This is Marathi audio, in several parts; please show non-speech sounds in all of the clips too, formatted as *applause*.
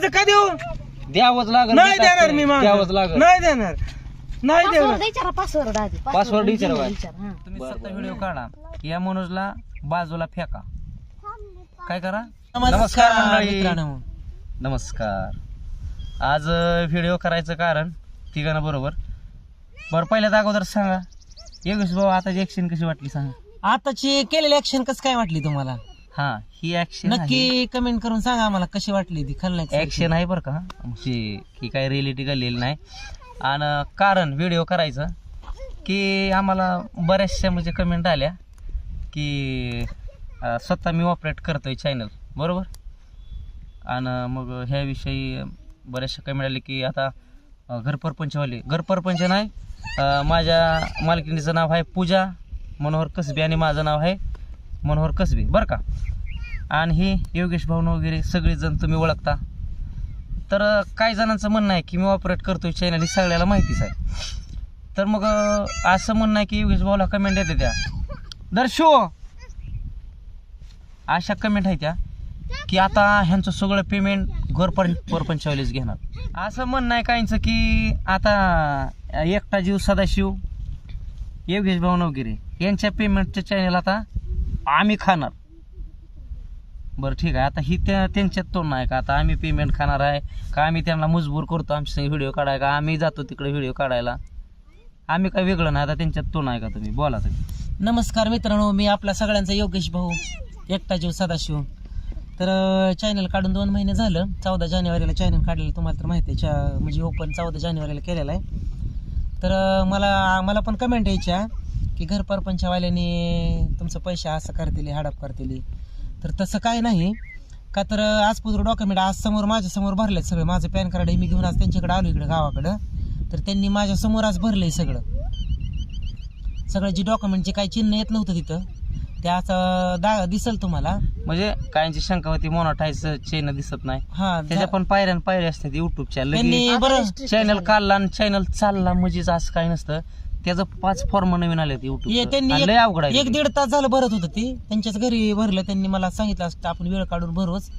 माझं का देऊ? द्यावंच लागल नाही देणार मी माझं द्यावंच लागल. नाही देणार. नाही पासवर्ड देणार. विचारा पासवर्ड आधी. Password विचारा बाई. विचार तुम्ही व्हिडिओ काढा. या मनोजला बाजूला फेका. काय करा? नमस्कार मंडळी. मित्रांनो. नमस्कार. आज व्हिडिओ करायचं कारण तिघांना बरोबर. बरं पहिल्यात अगोदर सांगा. योगेश भाऊ आता ऍक्शन कशी वाटली सांगा. आताची केलेली ऍक्शन कसं काय वाटली तुम्हाला? हा ही ऍक्शन नक्की कमेंट करून सांगा आम्हाला कशी वाटली ती खलनायक ऍक्शन आहे बरं का. म्हणजे की काय रिलेटिव्ह घालेली नाही. आणि कारण व्हिडिओ करायचं की आम्हाला बऱ्याचशा म्हणजे कमेंट आल्या की अं, स्वतः मी ऑपरेट करतोय चॅनल बरोबर? आणि मग ह्याविषयी बऱ्याचशा कमेंट आले की आता अं, घरपरपंचवाले घरपरपंच नाही अं, माझ्या मालकिणीचं नाव आहे पूजा. मनोहर कसबे आणि माझं नाव आहे मनोहर कसबे बरं का? आणि हे योगेश भाऊन वगैरे सगळेजण तुम्ही ओळखता. तर काही जणांचं म्हणणं आहे की मी ऑपरेट करतो चॅनल ही सगळ्याला माहितीच आहे. तर मग असं म्हणणं आहे की योगेश भाऊला कमेंट येते त्या. दर्शो! अशा कमेंट आहे त्या की आता ह्यांचं सगळं पेमेंट घरपण पर परपंचावलीच घेणार. असं म्हणणं आहे काहींचं की आता एकटा जीव सदाशिव योगेश भाऊ वगैरे यांच्या पेमेंटचं चॅनल आता आम्ही खाणार. बरं ठीक आहे. आता ही त्या त्यांच्यात तोंड नाही का? आता आम्ही पेमेंट खाणार आहे का? आम्ही त्यांना मजबूर करतो आमच्या व्हिडिओ काढाय का? आम्ही जातो तिकडे व्हिडिओ काढायला. आम्ही काय वेगळं नाही. आता त्यांच्यात तोंड नाही का तुम्ही? बोला तुम्ही. नमस्कार मित्रांनो मी आपला सगळ्यांचा योगेश भाऊ एकटा जीव सदाशिव. तर चॅनल काढून दोन महिने झालं. चौदा जानेवारीला चॅनल काढलेलं तुम्हाला तर माहिती आहे. म्हणजे ओपन चौदा जानेवारीला केलेला आहे. तर मला मला पण कमेंट यायच्या. की घर परपंचवाल्याने तुमचं पैसे असं करतील हडप करतील. तर तसं काय नाही. का तर आज पुढे डॉक्युमेंट आज समोर माझ्यासमोर भरलेत सगळं. माझं पॅन कार्ड आहे मी घेऊन आज त्यांच्याकडे आलो इकडे गावाकडं. तर त्यांनी माझ्यासमोर आज भरलंय सगळं. सगळं जी डॉक्युमेंटचे काही चिन्ह येत नव्हतं तिथं ते असं दा दिसल तुम्हाला. म्हणजे काहींची शंका होती मोनोटाईज चॅनल दिसत नाही. हा त्याच्या पण पायऱ्या पायऱ्या असतात लगेच. बरं चॅनल काढला आणि चॅनल चालला म्हणजेच असं काही नसतं. त्याचं पाच फॉर्म नवीन आले युट्यूब त्यांनी लय अवघड एक आहे एक दीड तास झालं भरत होतं ते. त्यांच्याच घरी भरलं त्यांनी मला सांगितलं असतं आपण वेळ काढून भरूच.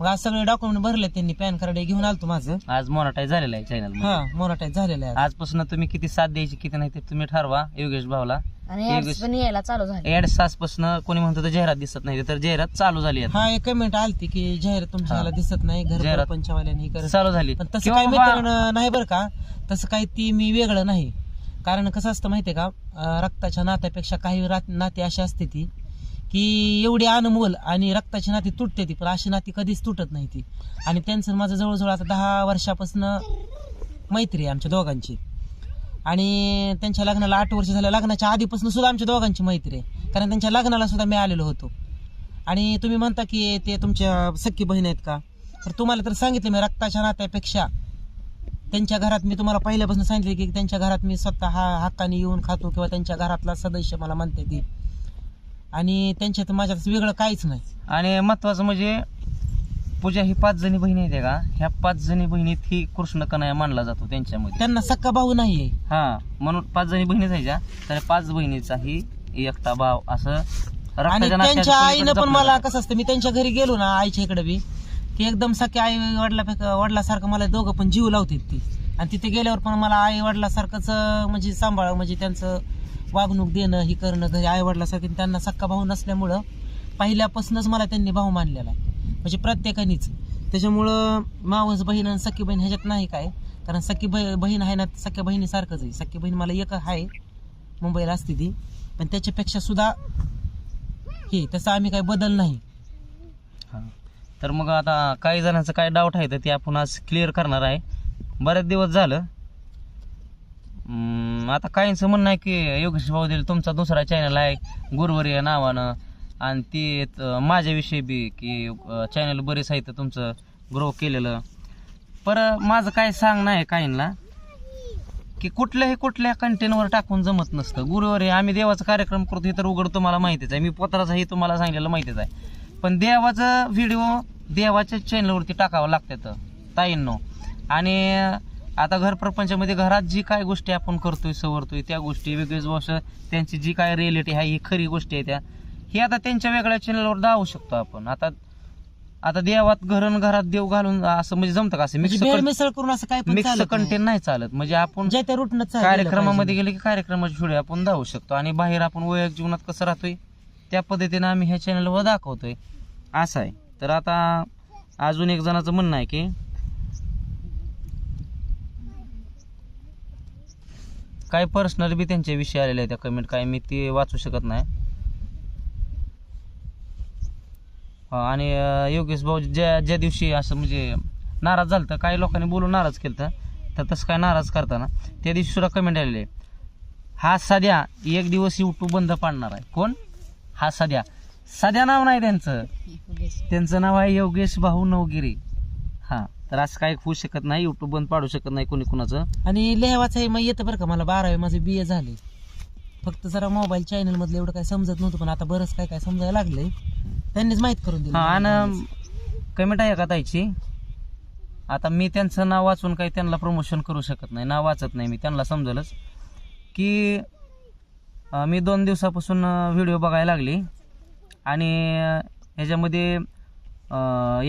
मग आज सगळे डॉक्युमेंट भरले त्यांनी पॅन कार्ड घेऊन आलतो माझं. आज मोनोटाईज झालेलं आहे चॅनल हा मोनोटाईज झालेलं आहे आजपासून तुम्ही किती साथ द्यायची किती नाही ते तुम्ही ठरवा योगेश भाऊला. आणि योगेश- ads पण यायला चालू झाले. ऍडपासून कोणी म्हणतो तर जाहिरात दिसत नाही. तर जाहिरात चालू झाली आहे हा एक कमेंट आलती की जाहीर तुमच्या हा. दिसत नाही घर जाहिरात. करत चालू झाली. पण तसं किंवा काही बाबा- मित्रांनो नाही बरं का तसं काही ती मी वेगळं नाही. कारण कसं असतं माहिती आहे का रक्ताच्या नात्यापेक्षा काही रात- अशी असते ती की एवढी अनमोल आणि रक्ताची नाती तुटते ती पण अशी नाती कधीच तुटत नाही ती. आणि त्यांचं माझं जवळजवळ आता दहा वर्षापासून मैत्री आहे आमच्या दोघांची. आणि त्यांच्या लग्नाला आठ वर्ष झाल्या लग्नाच्या आधीपासून सुद्धा आमच्या दोघांची मैत्री आहे. कारण त्यांच्या लग्नाला सुद्धा मी आलेलो होतो. आणि तुम्ही म्हणता की ते तुमच्या सख्खी बहीण आहेत का? तर तुम्हाला तर सांगितलं मी रक्ताच्या नात्यापेक्षा त्यांच्या घरात मी तुम्हाला पहिल्यापासून सांगितले की त्यांच्या घरात मी स्वतः हा हक्काने येऊन खातो किंवा त्यांच्या घरातला सदस्य मला म्हणते ती आणि त्यांच्यात माझ्यात वेगळं काहीच नाही. आणि महत्वाचं म्हणजे पूजा ही पाच जणी बहिणी आहेत का? ह्या पाच जणी बहिणीत ही कृष्ण कन्हैया मानला जातो त्यांच्यामध्ये. त्यांना सक्का भाऊ नाहीये. हा म्हणून पाच जणी बहिणी जायच्या तर पाच बहिणीचाही एकटा भाव असं आणि रक्ताच्या नात्याच्या त्यांच्या आईनं पलीकडे पण जपलं मला जातं. कसं असतं मी त्यांच्या घरी गेलो ना आईच्या इकडे बी. की एकदम सख्या आई वडिला वडिलासारखं मला दोघं पण जीव लावतात ती. आणि तिथे गेल्यावर पण मला आई वडिलासारखंच म्हणजे सांभाळ म्हणजे त्यांचं वागणूक देणं हे करणं घरी आई वडिलासारखं त्यांना सक्का भाऊ नसल्यामुळं पहिल्यापासूनच मला त्यांनी भाऊ मानलेला आहे. म्हणजे प्रत्येकानेच. त्याच्यामुळं मावस बहीण आणि सख्खी बहीण ह्याच्यात नाही काय. कारण सख्खी बही बहीण आहे ना सख्या बहिणीसारखंच आहे. सख्खी बहीण मला एक आहे. मुंबईला असते ती. पण त्याच्यापेक्षा सुद्धा हे तसं आम्ही काही बदल नाही. हां. तर मग आता काही जणांचं काय डाऊट आहे तर ते आपण आज क्लिअर करणार आहे. बरेच दिवस झालं. आता काहींचं म्हणणं आहे की योगेश भाऊ दिल तुमचा दुसरा चॅनल आहे गुरुवरी या नावानं. आणि ते माझ्याविषयी बी की चॅनल बरेच आहे तर तुमचं ग्रो केलेलं. पर माझं काय सांगणं आहे काहींना की कुठल्याही कुठल्या कंटेनवर टाकून जमत नसतं. गुरुवारी आम्ही देवाचा कार्यक्रम करतो हे तर उघड तुम्हाला माहितीच आहे. मी पत्राचं तुम्हाला सांगितलेलं माहितीच आहे. पण देवाचा व्हिडिओ देवाच्या चॅनलवरती टाकावं लागतात ताईंनो. आणि आता घर प्रपंचामध्ये घरात जी काय गोष्टी आपण करतोय सवरतोय त्या गोष्टी वेगवेगळ्या वर्ष त्यांची जी काय रिएलिटी आहे ही खरी गोष्टी आहे त्या. ही आता त्यांच्या वेगळ्या चॅनलवर दावू शकतो आपण. आता आता देवात घरण घरात देव घालून असं म्हणजे जमतं का? असं म्हणजे मिक्स करून असं काय मिक्स चालत नाही. कंटेंट नाही चालत. म्हणजे आपण कार्यक्रमामध्ये गेले की कार्यक्रमाची व्हिडिओ आपण दाखवू शकतो. आणि बाहेर आपण वैयक्तिक जीवनात कसं राहतोय? त्या पद्धतीनं आम्ही ह्या चॅनलवर दाखवतोय. असं आहे. तर आता अजून एक जणाचं म्हणणं आहे की काय पर्सनल बी त्यांच्याविषयी आलेले आहे त्या कमेंट काय मी ते वाचू शकत नाही. हा, आणि योगेश भाऊ ज्या ज्या दिवशी असं म्हणजे नाराज झालं तर काही लोकांनी बोलून नाराज केलं तर तसं काय नाराज करताना त्या दिवशी सुद्धा कमेंट आलेले आहे. हा सध्या एक दिवस यूट्यूब बंद पाडणार आहे. कोण? हा सध्या. सध्या नाव नाही त्यांचं. त्यांचं नाव आहे योगेश भाऊ नवगिरी. हां तर असं काय होऊ शकत नाही यूट्यूब बंद पाडू शकत नाही कोणी कुणाचं. आणि लिहावाचं मग येतं बरं का मला बारावी माझे बी ए झाले. फक्त जरा मोबाईल चॅनल मधलं एवढं काय समजत नव्हतं पण आता बरंच काय काय समजायला लागलंय. त्यांनीच माहीत करून दिलं. हा आणि कमेंट आहे का ताईची? आता मी त्यांचं नाव वाचून काही त्यांना प्रमोशन करू शकत नाही. नाव वाचत नाही मी त्यांना समजलंच. की मी दोन दिवसापासून व्हिडिओ बघायला लागली. आणि ह्याच्यामध्ये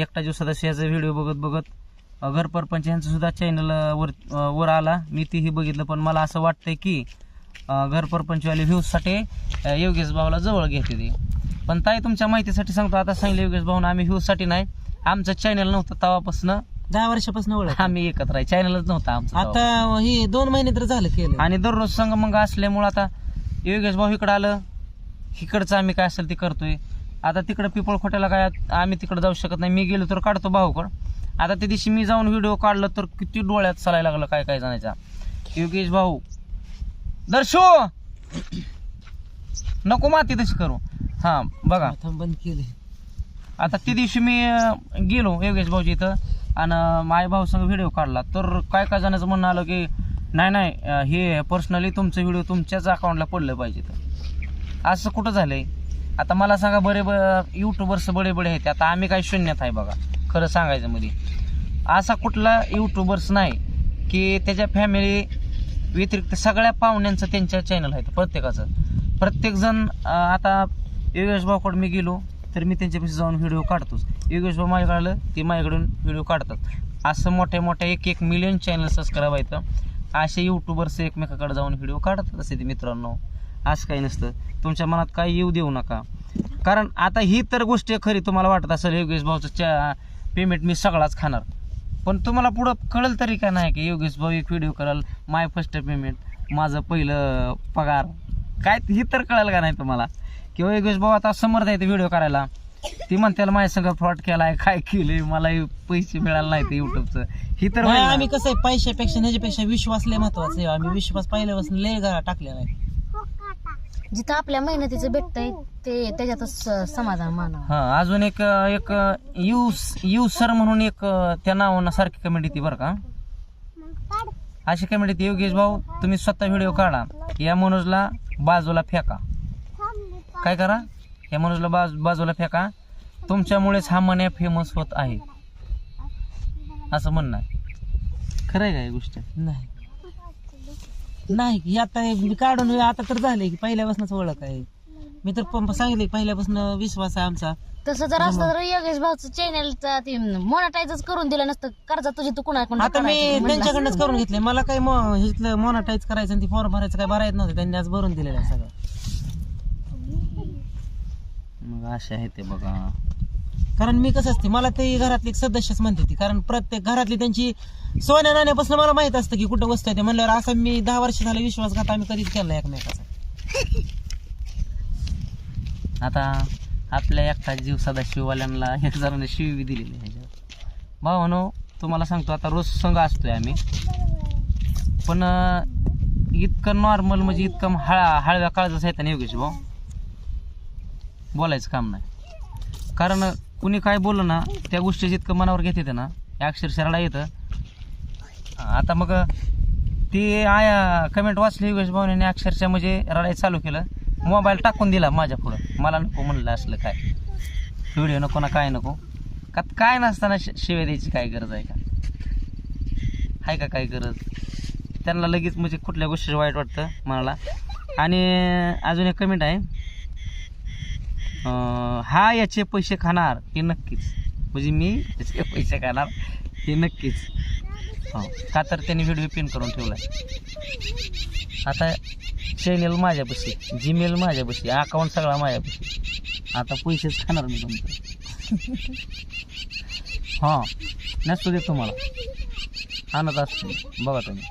एकटा जीव सदस्याचा व्हिडिओ बघत बघत अं, घर परपंच यांचं सुद्धा चॅनल वर वर आला. मी तेही बघितलं पण मला असं वाटतंय की अं, घर परपंचवाले व्ह्यूजसाठी योगेश भाऊला जवळ घेते ते. पण ताई तुमच्या माहितीसाठी सांगतो आता सांगितलं योगेश भाऊन आम्ही व्ह्यूजसाठी नाही. आमचं चॅनल नव्हतं तेव्हापासून. दहा वर्षापासून ओळख आम्ही एकत्र आहे. चॅनलच नव्हतं आमचं आता. हे दोन महिने तर झालं केलं. आणि दररोज संग मग असल्यामुळं आता योगेश भाऊ इकडं आलं. इकडचं आम्ही काय असेल ते करतोय. आता तिकडं पिपळ खोट्याला काय आम्ही तिकडं जाऊ शकत नाही. मी गेलो तर काढतो भाऊकड. आता त्या दिवशी मी जाऊन व्हिडिओ काढलं तर किती डोळ्यात चालायला लागलं काय काय जाण्याचा. योगेश भाऊ दर्शो! नको माती तशी करू. हां बघा. बंद केले आता त्या दिवशी मी गेलो योगेश भाऊजी इथं. आणि माय भाऊ संग व्हिडिओ काढला. तर काय काय जणांचं म्हणणं आलं की नाही नाही अं, हे पर्सनली तुमचं व्हिडिओ तुमच्याच अकाउंटला पडलं पाहिजे तर. असं कुठं झालंय? आता मला सांगा बरे ब युट्यूबर्स बडे बडे आहेत आता आम्ही काही शून्यात आहे बघा. खरं सांगायचं मध्ये असा कुठला युट्यूबर्स नाही की त्याच्या फॅमिली व्यतिरिक्त सगळ्या पाहुण्यांचं त्यांच्या चॅनल आहे प्रत्येकाचं. प्रत्येकजण अं, आता योगेश भाऊकडे मी गेलो तर मी त्यांच्यापाशी जाऊन व्हिडिओ काढतोच. योगेश भाऊ माझ्याकडे आलं ते माझ्याकडून व्हिडिओ काढतात. असं मोठ्या मोठ्या एक एक मिलियन चॅनल सबस्क्राईब आहेत. असे युट्यूबर्स एकमेकाकडे जाऊन व्हिडिओ काढतात असे ते मित्रांनो. असं काही नसतं. तुमच्या मनात काही येऊ देऊ नका. कारण आता ही तर गोष्ट खरी तुम्हाला वाटत असेल योगेश भाऊचं च्या पेमेंट मी सगळाच खाणार. पण तुम्हाला पुढं कळेल तरी का नाही की योगेश भाऊ एक व्हिडिओ कराल माय फर्स्ट पेमेंट माझं पहिलं पगार. काय ही तर कळेल का नाही तुम्हाला? किंवा योगेश भाऊ आता समर्थ आहे व्हिडिओ करायला. ती म्हणते माझ्या संग फ्रॉड केला आहे काय केलं मला पैसे मिळाले नाही ते युट्यूबचं ही तर नाही. आम्ही कसं आहे पैशापेक्षा ह्याच्यापेक्षा विश्वास लय महत्त्वाचा आहे. आम्ही विश्वास पहिल्यापासून लय घरा टाकलेला आहे जिथं आपल्या मेहनतीचं भेटतंय ते त्याच्यातच स- समाधान मानावं. हा अजून एक एक यू यू सर म्हणून एक त्या नावानं सारखी कमेंट येते बरं का? अशी कमेंट येते योगेश भाऊ तुम्ही स्वतः व्हिडिओ काढा. या मनोजला बाजूला फेका. काय करा? या मनोजला बाज बाजूला फेका. तुमच्यामुळेच हा मन्या फेमस होत आहे. असं म्हणणं आहे खरं आहे का ही गोष्ट? नाही. नाही की आता हे मी काढून आता तर झाले की पहिल्यापासूनच ओळख आहे. मी तर पंप सांगितले पहिल्यापासून विश्वास आहे आमचा. तसं जर असतं तर योगेश भाऊचं चॅनल ते मोनटाईजच करून दिलं नसतं. कर्जा तुझी तू कुणाकडून आता मी त्यांच्याकडनंच करून घेतले मला काही मो- हिथलं मोनटाईज करायचं आणि ती फॉर्म भरायचं काय भरायचं नव्हतं. त्यांनी आज भरून दिलेलं आहे सगळं. मग असे आहे ते बघा. कारण मी कसं असते मला ते घरातली एक सदस्यच म्हणते ती. कारण प्रत्येक घरातली त्यांची सोन्या नाण्यापासून मला माहीत असतं की कुठं वस्तू आहे ते. म्हणल्यावर असं मी दहा वर्ष झालं विश्वासघात आम्ही कधीच केला एकमेकाचा. *laughs* आता आपल्या एकटा जीव सदाशिववाल्यांना एक जणांनी शिवी बी दिलेली आहे. ह्याच्यावर भावानो तुम्हाला सांगतो आता रोज संघ असतोय आम्ही. पण इतकं नॉर्मल म्हणजे इतकं हळा हळव्या काळजाच आहे ना योगेश भाऊ. बोलायचं काम नाही. कारण कुणी काय बोललं ना त्या गोष्टी जितकं मनावर घेते ते ना हे अक्षरशः रडा येतं. आता मग ती आया कमेंट वाचली योगेश भाऊने अक्षरशः म्हणजे रडायला चालू केलं. मोबाईल टाकून दिला माझ्या पुढं. मला नको म्हणलं असलं काय. व्हिडिओ नको ना काय नको. का काय नसताना शि- शिव्या द्यायची काय गरज आहे का? आहे का काय गरज? त्यांना लगेच म्हणजे कुठल्या गोष्टी वाईट वाटतं मनाला आणि अजून एक कमेंट आहे. अं, हा याचे पैसे खाणार हे नक्कीच. म्हणजे मी त्याचे पैसे करणार हे नक्कीच. हो का तर त्यांनी व्हिडिओ पिन करून ठेवलाय. आता चॅनेल माझ्यापाशी जीमेल माझ्यापाशी अकाउंट सगळा माझ्यापाशी. आता पैसेच खाणार मी तुमचं. हां नसतो देत तुम्हाला. आणत असतो बघा तुम्ही.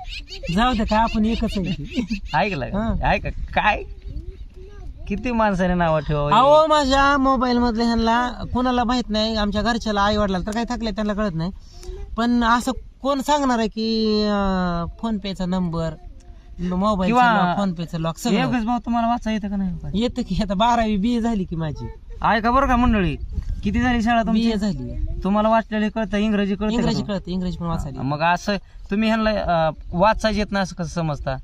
जाऊ दे काय आपण एकच आहे. ऐकलं हां. का ऐका काय? किती माणसाने नावं ठेवा अहो माझ्या मोबाईल मधल्या ह्यांना कोणाला माहीत नाही आमच्या घरच्याला आई वडिलाला तर काही थकले त्यांना कळत नाही. पण असं कोण सांगणार आहे की फोन पेचा नंबर मोबाईल किंवा- फोन पेचा लॉक सगळं. योगेश भाऊ तुम्हाला वाचा येतं का नाही? येतं की आता बारावी बी झाली की माझी. ऐका बरं का मंडळी किती झाली शाळा बी तुमची ए झाली. तुम्हाला वाचलेले कळतं इंग्रजी कळतं का इंग्रजी तुम्हाला? कळतं इंग्रजी पण वाचायली मग असं तुम्ही ह्यांना अं, वाचायचं येत नाही असं कसं समजता?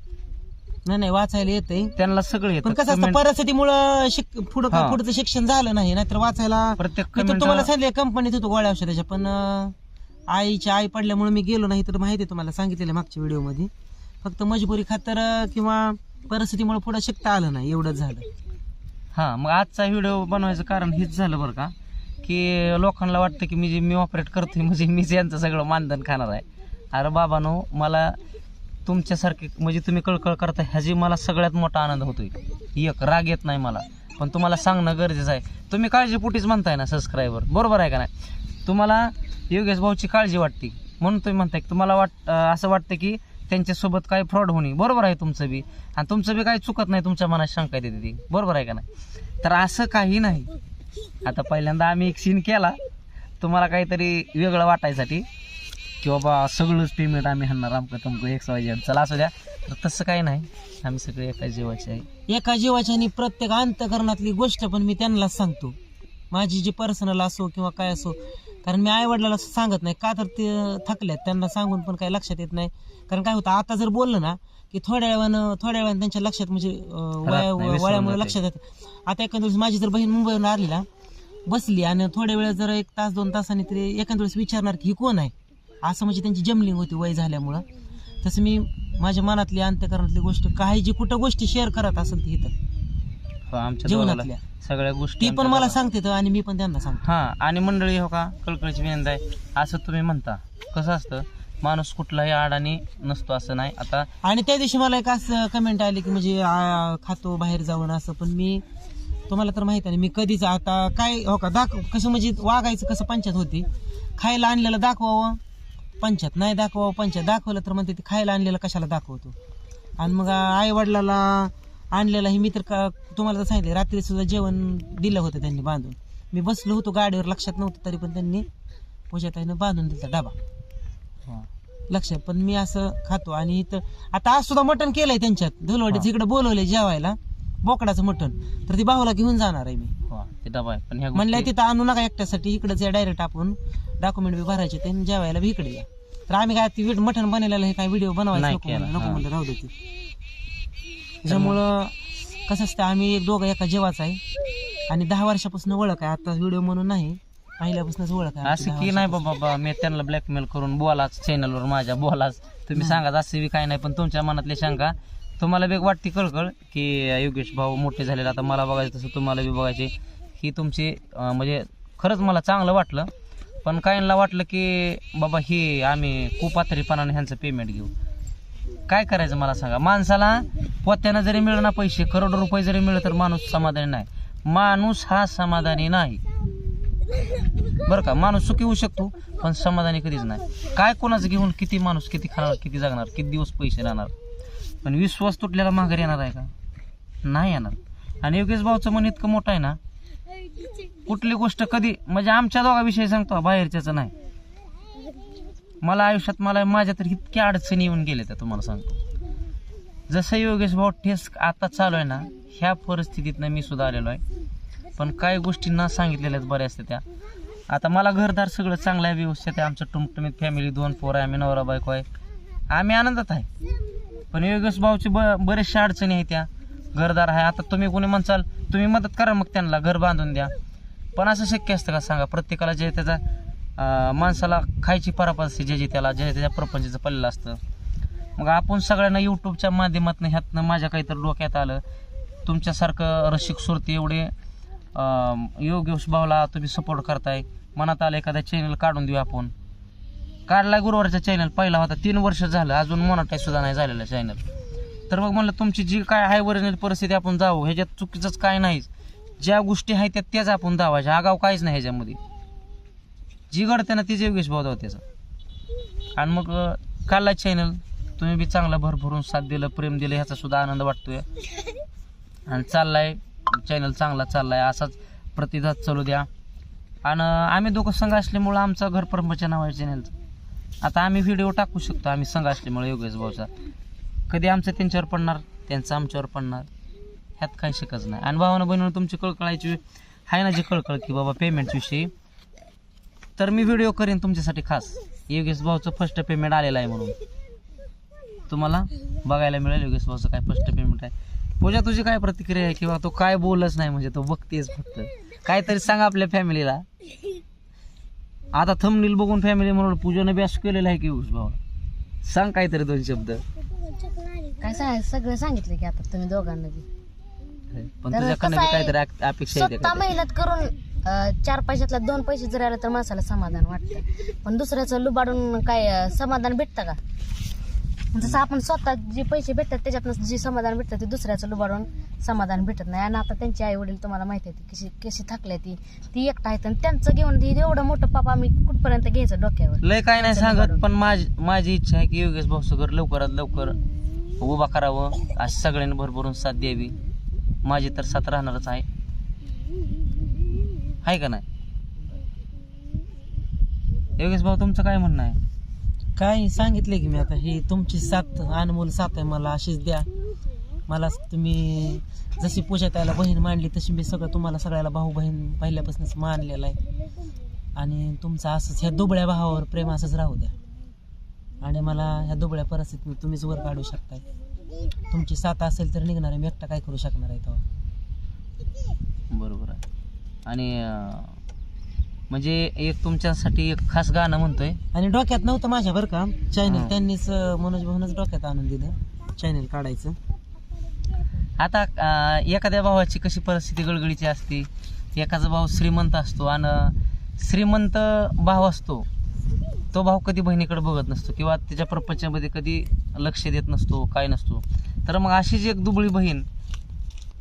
नाही नाही वाचायला येतंय. त्यांना सगळं येतं. पण कसं असतं Comment- परिस्थितीमुळे पुढं हा. पुढचं शिक्षण झालं नाही नाहीतर वाचायला प्रत्येक मी तर comment- तुम्हाला सांगितलं कंपनीत होतो गोळ्या औषधाच्या पण अं, आईच्या आई पडल्यामुळे मी गेलो नाही तर माहिती आहे तुम्हाला सांगितलेलं मागच्या व्हिडिओमध्ये फक्त मजबुरी खातर अं, किंवा परिस्थितीमुळे पुढे शिकता आलं नाही एवढंच झालं. हा मग आजचा व्हिडिओ बनवायचं कारण हेच झालं बरं का की लोकांना वाटतं की मी जे मी ऑपरेट करतोय म्हणजे मीच यांचं सगळं मानधन खाणार आहे. अरे बाबानो मला तुमच्यासारखे म्हणजे तुम्ही कळकळ करता ह्याची मला सगळ्यात मोठा आनंद होतोय. एक राग येत नाही मला. पण तुम्हाला सांगणं गरजेचं आहे. तुम्ही काळजीपुटीच म्हणताय ना सबस्क्रायबर बरोबर आहे का नाही? तुम्हाला योगेश भाऊची काळजी वाटते. म्हणून तुम्ही म्हणताय की तुम्हाला वाट असं वाटतं की त्यांच्यासोबत काय फ्रॉड होणे. बरोबर आहे तुमचं बी. आणि तुमचं बी काही चुकत नाही तुमच्या मनात शंका येते ती. बरोबर आहे का नाही? तर असं काही नाही. आता पहिल्यांदा आम्ही एक सीन केला. तुम्हाला काहीतरी वेगळं वाटायसाठी. की बाबा सगळंच पेमेंट आम्ही हाणणार आमकं तुमकं एक वाय चला असू द्या. तर तसं काही नाही. आम्ही सगळे एका जीवाचे आहे. एका जीवाच्या आणि प्रत्येक अंतकरणातली गोष्ट पण मी त्यांनाच सांगतो. माझी जी पर्सनल असो किंवा काय असो कारण मी आई वडिलाला सांगत नाही. का तर ते थकल्यात त्यांना सांगून पण काही लक्षात येत नाही. कारण काय होतं आता जर बोललं ना की थोड्या वेळानं थोड्या वेळानं त्यांच्या लक्षात म्हणजे वया वयामुळे. लक्षात येतं. आता एखाद्या दिवशी माझी जर बहीण मुंबईहून आली ना बसली आणि थोड्या वेळ जर एक तास दोन तासांनी तरी एखाद्या वेळेस विचारणार की ही कोण आहे? असं म्हणजे त्यांची जमलिंग होती वय झाल्यामुळं. तसं मी माझ्या मनातली अंत्यकरणातली गोष्ट काही जी कुठं गोष्टी शेअर करत असेल ती इथं. हो, आमच्या जीवनातल्या. दोघाला सगळ्या गोष्टी ती पण आमच्या मला. सांगते तर आणि मी पण त्यांना सांगतो. हा आणि मंडळी हो का कळकळीची विनंती आहे. असं तुम्ही म्हणता. कसं असतं? माणूस कुठलाही अडाणी नसतो असं नाही. आता आणि त्या दिवशी मला एक असं कमेंट आली की म्हणजे आ, खातो बाहेर जाऊन असं पण मी तुम्हाला तर माहीत आहे मी कधीच आता काय हो का दाखव कसं म्हणजे वागायचं कसं पंचायत होती. खायला आणलेलं दाखवावं. पंचायत नाही दाखवावं पंचायत दाखवलं तर म्हणते ते खायला आणलेलं कशाला दाखवतो? आणि मग आई वडिलाला आणलेलं हे मी तर का तुम्हाला तर सांगितलं रात्री सुद्धा जेवण दिलं होतं त्यांनी बांधून. मी बसलो होतो गाडीवर लक्षात नव्हतं तरी पण त्यांनी पूजाताईनं बांधून दिलं डबा. लक्षात पण मी असं खातो. आणि इथं आता आज सुद्धा मटण केलंय त्यांच्यात. धुलवाडीच इकडे बोलवलंय जेवायला. बोकडाचं मटण. तर ती भावाला घेऊन जाणार आहे मी. हो, ते डबा आहे पण ह्या म्हणलं गोष्टी तिथं आणू नका एकट्यासाठी इकडेच या डायरेक्ट आपण डॉक्युमेंट बी भरायचे ते आणि जेवायला बी इकडे या. तर आम्ही काय ती वीड- मटण बनवलेलं हे काय व्हिडिओ बनवायचा नाही नको केला, म्हणलं, नको हा. म्हणलं राहू दे ते. त्याच्यामुळं कसं असतं आम्ही एक दोघं एका जेवाच आहे. आणि दहा वर्षापासून ओळख आहे आता व्हिडिओ म्हणून नाही पहिल्यापासूनच ओळख आहे आमची असं दहा की नाही बाबा बाबा मी त्यांना ब्लॅकमेल करून बोलाच चॅनलवर माझ्या बोलाच. तुम्ही सांगा असं बी काही नाही पण तुमच्या मनातली शंका तुम्हाला बी वाटते कळकळ की योगेश भाऊ मोठे झालेले. आता मला बघायचं तसं तुम्हाला बी बघायचे. ही तुमची अं, म्हणजे खरंच मला चांगलं वाटलं. पण काहींना वाटलं की बाबा ही आम्ही कुपातरीपणाने ह्यांचं पेमेंट घेऊ. काय करायचं मला सांगा? माणसाला पोत्यानं जरी मिळलं ना पैसे करोडो रुपये जरी मिळलं तर माणूस समाधानी नाही. माणूस हा समाधानी नाही. बरं का? माणूस सुखी होऊ शकतो पण समाधानी कधीच नाही. काय कोणाचं घेऊन किती माणूस किती खाणार किती जगणार? किती दिवस पैसे राहणार? पण विश्वास तुटलेला माघारी येणार आहे का? नाही येणार. आणि योगेश भाऊचं मन इतकं मोठं आहे ना कुठली गोष्ट कधी म्हणजे आमच्या दोघाविषयी सांगतो बाहेरच्याच नाही. मला आयुष्यात मला माझ्या तर इतक्या अडचणी येऊन गेल्या त्या तुम्हाला सांगतो. जसं योगेश भाऊ ठेस आता चालू आहे ना ह्या परिस्थितीतनं मी सुद्धा आलेलो आहे. पण काही गोष्टी सांगितलेल्या आहेत बऱ्याच त्या. आता मला घरदार सगळं चांगलं आहे व्यवस्थित आहे. आमचं टुमटुमीत फॅमिली दोन पोर आहे आम्ही नवरा बायको आहे. आम्ही आनंदात आहे. पण योगेश भाऊची ब अडचणी आहेत त्या. घरदार आहे. आता तुम्ही कोणी म्हणसाल तुम्ही मदत करा मग त्यांना घर बांधून द्या. पण असं शक्य असतं का सांगा? प्रत्येकाला जे त्याचा माणसाला खायची परापास असते जे जे त्याला जे त्याच्या प्रपंचाचं पडलेलं असतं. मग आपण सगळ्यांना यूट्यूबच्या माध्यमातून ह्यातनं माझ्या काहीतरी डोक्यात आलं. तुमच्यासारखं रसिक सुरती एवढे योगेश भाऊला तुम्ही सपोर्ट करताय. मनात आलं एखादा चॅनल काढून देऊ आपण. काढला गुरुवारचा चॅनल पहिला होता. तीन वर्ष झालं. अजून मोनोटाईज सुद्धा नाही झालेला चॅनल तर मग म्हणलं तुमची जी काय आहे वरील परिस्थिती आपण जाऊ. ह्याच्यात चुकीचंच काय नाही ज्या गोष्टी आहेत त्या त्याच आपण दावायच्या आगाव काहीच नाही ह्याच्यामध्ये. जी घडते ना तीच योगेश भाऊ त्याचा. आणि मग काढला चॅनल तुम्ही बी चांगला भरभरून साथ दिलं प्रेम दिलं ह्याचा सुद्धा आनंद वाटतोय. आणि चाललाय. चॅनल चांगला चाललाय. असाच प्रतिसाद चालू द्या. आणि आम्ही दोघं संघ असल्यामुळं आमचा घर परंपरेच्या नावाच्या चॅनलचं आता आम्ही व्हिडिओ टाकू शकतो. आम्ही संघ असल्यामुळे योगेश भाऊचा. कधी आमचं त्यांच्यावर पडणार त्यांचं आमच्यावर पडणार ह्यात काही शिकच नाही. आणि भावानं बहिणीनं तुमची कळकळायची आहे ना जी कळकळ की बाबा पेमेंटविषयी तर मी व्हिडिओ करेन तुमच्यासाठी खास. योगेश भाऊचं फर्स्ट पेमेंट आलेलं आहे म्हणून. तुम्हाला बघायला मिळेल योगेश भाऊचं काय फर्स्ट पेमेंट आहे. पूजा तुझी काय प्रतिक्रिया आहे? किंवा तो काय बोलच नाही? म्हणजे तो बघतेस फक्त. काहीतरी सांग आपल्या फॅमिलीला आता थंबनील बघून फॅमिली म्हणून पूजाने असं केलेलं आहे की योगेश भाऊला सांग काहीतरी दोन शब्द. काय सांग सगळं सांगितलं की आता तुम्ही दोघांना बी. पण तर तुझ्याकडनं कसं बी आहे, काहीतरी अप- अपेक्षा आहे स्वतः मेहनत करून अं, चार पैशातला दोन पैसे जर आले तर माणसाला समाधान वाटतं. पण दुसऱ्याचं लुबाडून काय अं, समाधान भेटतं का? जसं आपण स्वतः जे पैसे भेटतात त्याच्यातनं जे समाधान भेटतं ते दुसऱ्याचं लुबाडून समाधान भेटत नाही. आणि आता त्यांचे आई वडील तुम्हाला माहिती आहे कशी कशी थकल्या ती. ती एकटा आहेत आणि त्यांचं घेऊन ती एवढं मोठं पाप आम्ही कुठपर्यंत घ्यायचं डोक्यावर? लय काय नाही सांगत. पण माझी माझी इच्छा आहे की योगेश भाऊचं घर लवकरात लवकर उभा करावं अशी सगळ्यांनी भरभरून साथ द्यावी. माझी तर साथ राहणारच आहे. आहे का नाही? योगेश भाऊ तुमचं काय म्हणणं आहे? काय सांगितले की मी आता? ही तुमची साथ अनमोल साथ आहे मला अशीच द्या. मला तुम्ही जशी पूजा त्याला बहीण मांडली तशी मी सगळं तुम्हाला सगळ्याला भाऊ बहीण पहिल्यापासूनच मानलेलं आहे. आणि तुमचं असंच ह्या दुबळ्या भावावर प्रेम असंच राहू द्या. आणि मला ह्या दुबळ्या परिस्थितीत तुम्हीच वर काढू शकताय. तुमची साथ असेल तर निघणार आहे मी एकटा काय करू शकणार आहे तेव्हा? बरोबर आहे. आणि म्हणजे एक तुमच्यासाठी एक खास गाणं म्हणतोय. आणि डोक्यात नव्हतं माझ्या बरं का? हा. चॅनल त्यांनीच अं, मनोज भाऊनच डोक्यात आणून दिलं. चॅनल काढायचं. आता अं, एखाद्या भावाची कशी परिस्थिती गळगळीची असते एखादा भाऊ श्रीमंत असतो आणि श्रीमंत भाव असतो तो भाऊ कधी बहिणीकडे बघत नसतो किंवा त्याच्या प्रपंचामध्ये कधी लक्ष देत नसतो काय नसतो. तर मग अशी जी एक दुबळी बहीण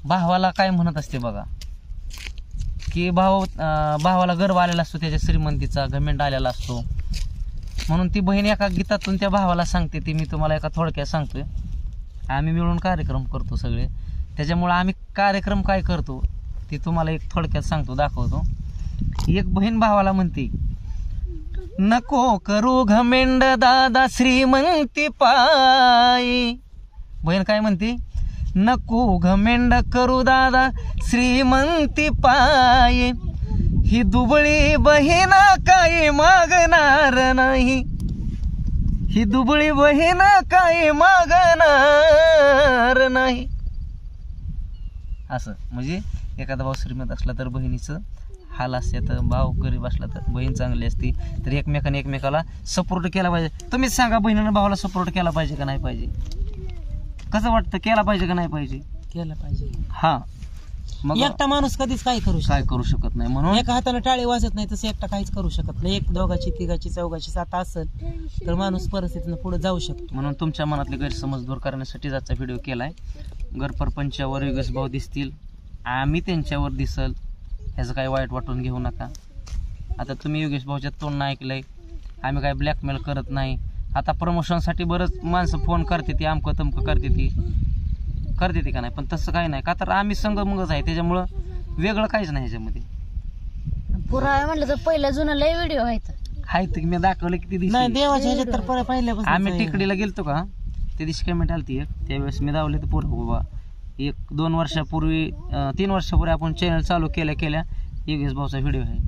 भावाला काय म्हणत असते बघा? की भाऊ भावाला गर्व आलेला असतो त्याच्या श्रीमंतीचा घमेंड आलेला असतो. म्हणून ती बहीण एका गीतातून त्या भावाला सांगते ती मी तुम्हाला एका थोडक्यात सांगतोय. आम्ही मिळून कार्यक्रम करतो सगळे. त्याच्यामुळं आम्ही कार्यक्रम काय करतो ते तुम्हाला एक थोडक्यात सांगतो दाखवतो. एक बहीण भावाला म्हणते नको करू घमेंड दादा श्रीमंती पायी. बहीण काय म्हणते नको घमेंड करू दादा श्रीमंती पाये. ही दुबळी बहीण काही मागणार नाही. ही दुबळी बहीण काही मागणार नाही. असं म्हणजे एखादा भाऊ श्रीमंत असला तर बहिणीचं हाल असते तर भाऊ गरीब असला तर बहीण चांगली असती. तर एकमेकाने एकमेकाला सपोर्ट केला पाहिजे. तुम्हीच सांगा बहिणीनं भावाला सपोर्ट केला पाहिजे का नाही पाहिजे? कसं वाटतं? केला पाहिजे का नाही पाहिजे? केलं पाहिजे. हा. मग एकटा माणूस कधीच काय करू शकत काय करू शकत नाही. म्हणून एका हाताने टाळी वाजत नाही तसं एकटा काहीच करू शकत नाही. एक दोघाची तिघाची चौघाची सात असेल तर माणूस परिस्थितीनं पुढे जाऊ शकतो. म्हणून तुमच्या मनातले गैरसमज दूर करण्यासाठी आजचा व्हिडिओ केलाय. घरपरपंचावर योगेश भाऊ दिसतील. आम्ही त्यांच्यावर दिसल. ह्याचं काही वाईट वाटून घेऊ नका. आता तुम्ही योगेश भाऊच्या तोंड ऐकलंय. आम्ही काय ब्लॅकमेल करत नाही. आता प्रमोशनसाठी बरंच माणसं फोन करते ती अमकं तमकं करते ती. करते ती का नाही? पण तसं काही नाही. का तर आम्ही संघ मगच आहे त्याच्यामुळं वेगळं काहीच नाही ह्याच्यामध्ये. पुरावे म्हणलं तर पहिलं जुनं लय व्हिडिओ आहेत. आहे तर मी दाखवलं किती नाही दिवशी. देवाच्या ह्याच्यात तर पर- पहिल्यापासून आम्ही टिकडीला गेलतो का? त्या दिवशी कमेंट आलती एक. त्यावेळेस मी दावले तर पोरं बाबा एक दोन वर्षापूर्वी अं, तीन वर्षापूर्वी आपण चॅनल चालू केल्या केल्या. योगेश भाऊचा व्हिडिओ आहे.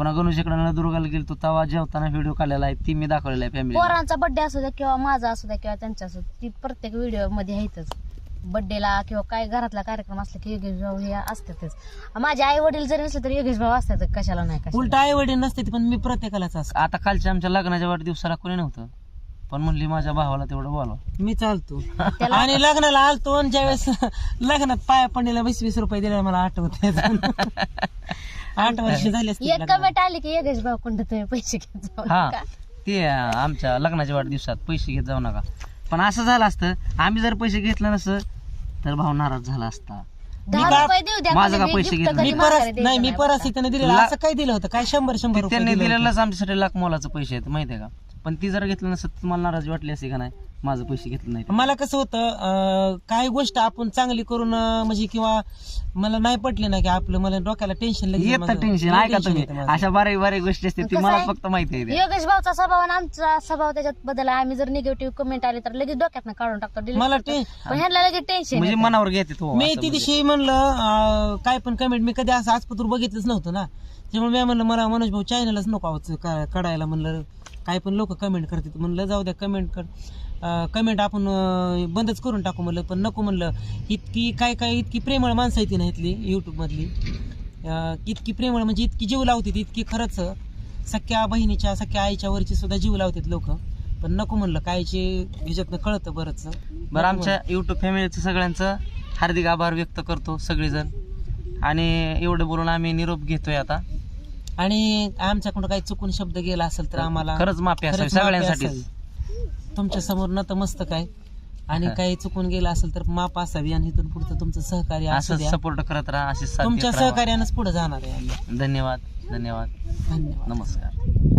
पुन्हा गणेशकडे नळदुर्गाला गेलतो तेव्हा जेवताना व्हिडिओ काढलेला आहे ती मी दाखवलेला आहे फॅमिली पोरांचा बर्थडे असू द्या किंवा माझा असू द्या किंवा त्यांचा असू द्या, ती प्रत्येक व्हिडिओमध्ये आहेतच. बर्थडेला किंवा काय घरातला कार्यक्रम असला की योगेश भाऊ हे असतातच. माझे आई वडील जरी नसले तरी योगेश भाऊ असतात कशाला नाही उलट कशाला आई वडील नसते ते, पण मी प्रत्येकालाच असं आता कालच्या आमच्या लग्नाच्या वाढदिवसाला कोणी नव्हतं पण म्हणली माझ्या भावाला तेवढं बोलवा. मी चालतो. त्याला आणि लग्नाला आलतो आणि ज्यावेळेस लग्नात पाया पडलेला वीस वीस रुपये दिले मला आठवत *laughs* आठ वर्ष झाली असतील एक लग्नाला. कमेंट आली की योगेश भाऊ कोणतं तुम्ही पैसे घेत जाऊ हा नका. ते अं, आमच्या लग्नाच्या वाढदिवसात पैसे घेत जाऊ नका पण असं झालं असतं आम्ही जर पैसे घेतलं नसतं तर भाऊ नाराज झाला असता दहा का- रुपये देऊ द्या माझं का पैसे gift घेतले? कधी मी माघारी द्यायचं नाही मी नाही. परिस्थितीने दिलेलं ला- असं काय दिलं होतं काय शंभर शंभर रुपये त्यांनी दिलं होतं. दिलेलंच आमच्यासाठी लाख मोलाचं पैसे आहेत माहितीये का पण ती जर घेतलं नसतं तर तुम्हाला नाराजी वाटली असते का नाही माझं पैसे घेतलं नाही मला कसं होतं अं, काही गोष्ट आपण चांगली करून अं, म्हणजे किंवा मला नाही पटले ना की आपलं मला डोक्याला टेन्शन येतं टेन्शन ऐका तुम्ही अशा बारीक बारीक गोष्टी असतील ती कसं मला आहे? फक्त माहिती आहे त्या. योगेश भाऊचा स्वभाव आणि आमचा स्वभाव त्याच्यात बदल आहे आम्ही जर निगेटिव्ह कमेंट आले तर लगेच डोक्यात काढून टाकतो delete मला करतो. ते पण ह्यांना लगेच टेन्शन म्हणजे मनावर घेते तो मी असं ती म्हणजे. दिवशी म्हणलं अं, काय पण कमेंट मी कधी असं आजपतूर बघितलंच नव्हतं ना त्यामुळे मी म्हणलं मला मनोज भाऊ चॅनलच नको आहोत का- काढायला म्हणलं काय पण लोक कमेंट करतात. म्हणलं जाऊ द्या कमेंट कर. कमेंट आपण बंदच करून टाकू म्हणलं पण नको म्हणलं. इतकी काय काय इतकी प्रेमळ माणसं आहेत ना इथली युट्यूब मधली. अं, इतकी प्रेमळ म्हणजे इतकी जीव लावतात इतकी खरंच. सख्या बहिणीच्या सख्या आईच्या वरची सुद्धा जीव लावतात लोक. पण नको म्हणलं कायचे ह्याच्यातनं कळतं बरंच. बरं आमच्या युट्यूब फॅमिलीचं सगळ्यांचं हार्दिक आभार व्यक्त करतो सगळेजण. आणि एवढं बोलून आम्ही निरोप घेतोय आता. आणि आमच्याकडून काही चुकून शब्द गेला असेल तर आम्हाला खरंच माफी असावी खरंच माफी सगळ्यांसाठी असावी. तुमच्यासमोर न तर मस्त काय. आणि काही चुकून गेलं असेल तर माप असावी आणि इथून पुढचं तुमचं सहकार्य असू असं द्या. सपोर्ट करत राहा साथ तुमच्या देत राहा. सहकार्यानंच पुढे जाणार आहे आम्ही. धन्यवाद धन्यवाद. धन्यवाद. नमस्कार.